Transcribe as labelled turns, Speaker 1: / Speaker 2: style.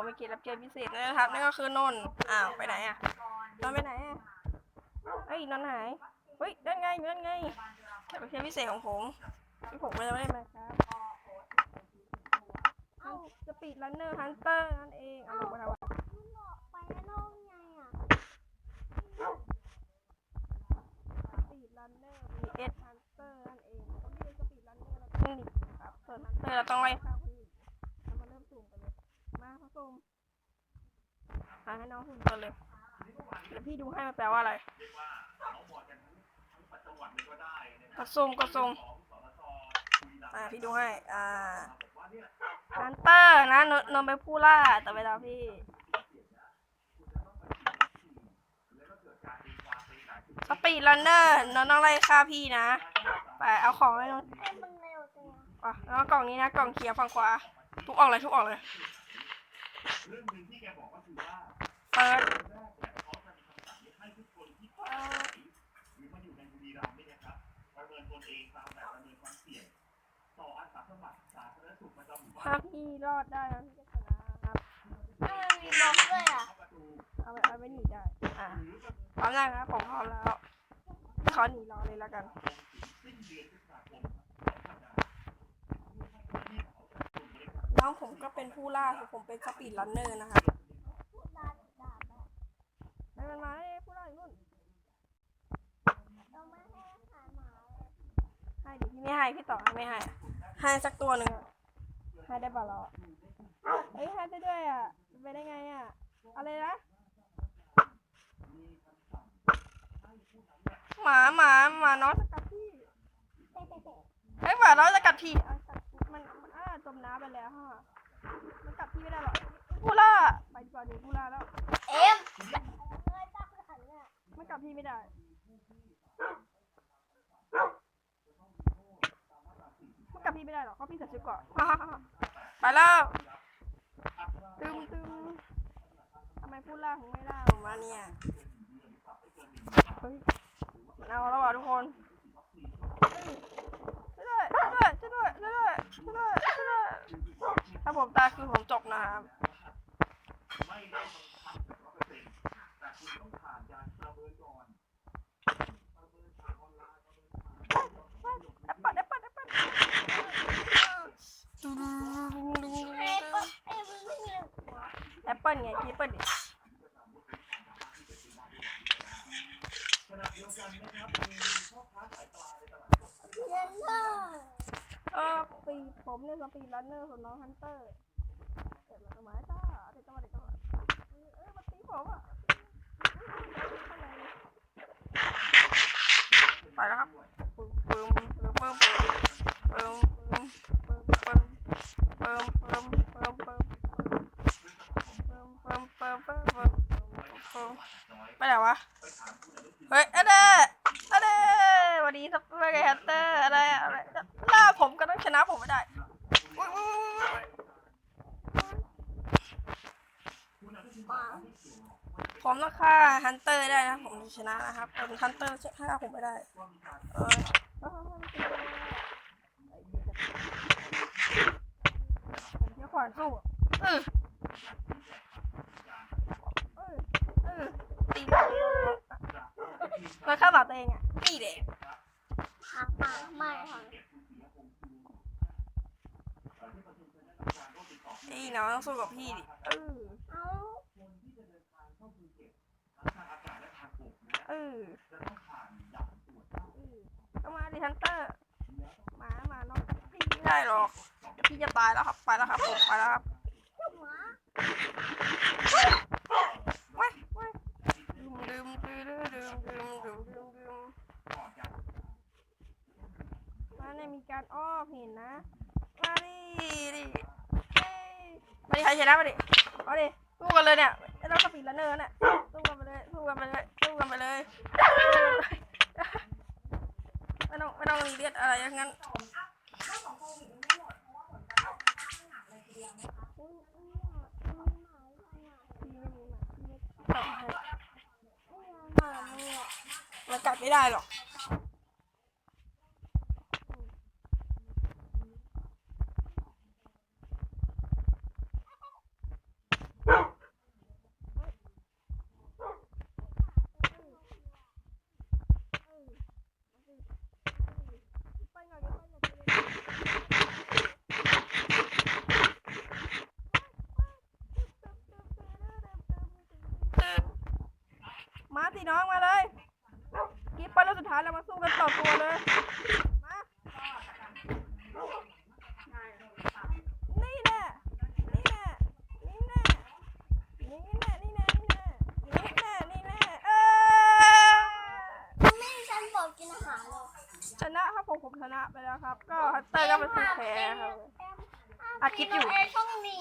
Speaker 1: ญพิเศษนะครับนั่นก็คือนนอ้าวไปไหนอะนนไปไหนอะเฮ้ยนนหายเฮ้ยนั่นไงนั่นไงแขกรับเชิญพิเศษของผมที่ผมไม่ได้เล่นมาครับสปีดรันเนอร์ฮันเตอร์นั่นเองเอาลงมาทำไม
Speaker 2: มึงออกไปแล้วน้องไงอะ
Speaker 1: สปีดรันเนอร์มีเอสฮันเตอร์นั่นเองต้องเรียนสปีดรันเนอร์เราต้องหนีครับส่วนฮันเตอร์เราต้องไล่ มาเข้าสุ่มอะให้น้องสุ่มกันเลยเดี๋ยวพี่ดูให้มันแปลว่าอะไรกดสุ่มกดสุ่มอ่าพี่ดูให้ อ่าฮันเตอร์นะนนนนท์เป็นผู้ล่า แต่เวลาพี่สปีดรันเนอร์น้องต้องไล่ฆ่าพี่นะ ไปเอาของเลยน้อง
Speaker 2: เอ้ยมึงเร็วจังอะ
Speaker 1: อะแล้วก็กล่องนี้นะ กล่องเขียวฝั่งขวาทุกออกเลยทุกออกเลย เรื่องหนึ่งที่แกบอกก็คือว่าเปิแรกเนี่ยเขาจะมีคำสั่งให้ทุกคนที่เข้า
Speaker 2: ไป
Speaker 1: หรือมาอยู่ในบุรีรัมย์เนี่ยครับประเมินตนเองตามแบบประเมินความเสี่ยงต่ออาสาสมัครสาธารณสุขประจำหมู่บ้าถ้านพี่รอดได้แล้วพี่จะนะครับ
Speaker 2: ถ้ามัมีล็อกด้วยอะ เข้าประ
Speaker 1: เอาไปเอาไปหนีได้ อะหอประเมินพร้อมแล้วครับผมพร้อมแล้วขอหนีรอเลยแล้วกัน งผมก็เป็นผู้ล่าคือผมเป็นสปีดรันเนอร์นะครับ
Speaker 2: พูดดาดาบอะ
Speaker 1: ไม่เป็นไรผู้ล่าอยู่นู่น
Speaker 2: เราไม่ให้อาหารหมาเลย
Speaker 1: ให้ดิพี่ไม่ให้พี่ต่อให้ไม่ให้ให้สักตัวหนึ่งอะให้ได้ป่ะเราอะเฮ้ยให้ได้ด้วยอะไปได้ไงอะอะไรนะหมาหมาหมาน้องจะกัดพี่
Speaker 2: เตะเตะเตะ
Speaker 1: เฮ้ยหมาน้องจะกัดพี่ จมน้ำไปแล้วฮะมันกัดพี่ไม่ได้หรอกผู้ล่าไปดีกว่าหนูผู้ล่าแล้ว
Speaker 2: เอ็มเงยตาขันเนี่ย
Speaker 1: มันกัดพี่ไม่ได้มันกัดพี่ไม่ได้หรอกเพราะพี่ใส่ชุดเกราะไปแล้วตึมตึมทำไมพูดล่าถึงไม่ล่าออกมาเนี่ยเฮ้ยมันเอาแล้วอะทุกคน ผมตายคือผมจบน้ำแอปเปิลแอปเเปอปเเนี่ยะครั
Speaker 2: บ
Speaker 1: เออปีผมเนี่ยสปีดรันเนอร์ของน้องฮันเตอร์เกิดมาทำไมจ้าเด็ดจังหวะเด็ดจังหวะเออเออมาตีผมอะไปแล้วครับ ผมต้องฆ่าฮันเตอร์ได้นะผมชนะนะครับเป็นฮันเตอร์ฆ่าผมไม่ได้เออผมจะขวานสู้อะเออเออเออตีมันฆ่าหมาตัวเองอะนี่เด็ก
Speaker 2: หาหมาไม่ค่ะ
Speaker 1: นี่น้องต้องสู้กับพี่ดิเออเอ้าเออก็มาดิฮันเตอร์หมาหมาน้องพี่ไม่ได้หรอกเดี๋ยวพี่จะตายแล้วครับ ไปแล้วครับผมไปแล้วครับ
Speaker 2: หมา
Speaker 1: เว้ยเว้ยดื่มดื่มดื่มดื่มดื่มดื่มดื่มดื่มมาเนี่ยมีการอ้อมเห็นนะ มาดิดิเอ้ยมาดิใครชนะมาดิมาดิสู้กันเลยเนี่ย เราสปีดละเนินอะสู้กันไปเลยสู้กันไปเลยสู้กันไปเลยไม่ต้องไม่ต้องเรียดอะไรอย่างนั้นมันกับไม่ได้หรอก มาสิน้องมาเลยกิ๊บไปแล้วสุดท้ายเรามาสู้กันต่อตัวเลย มา นี่แน่นี่แน่นี่แน่นี่แน่นี่แน่นี่แน่นี่แน่นี่แน่เออ
Speaker 2: ไม่ให้ฉันบอกกินอาหารเลย
Speaker 1: ชนะครับผมผมชนะไปแล้วครับ ก็ฮัตเตอร์ก็เป็นผู้แพ้ครับ
Speaker 2: อัดคลิปอยู่ เอต้องหนี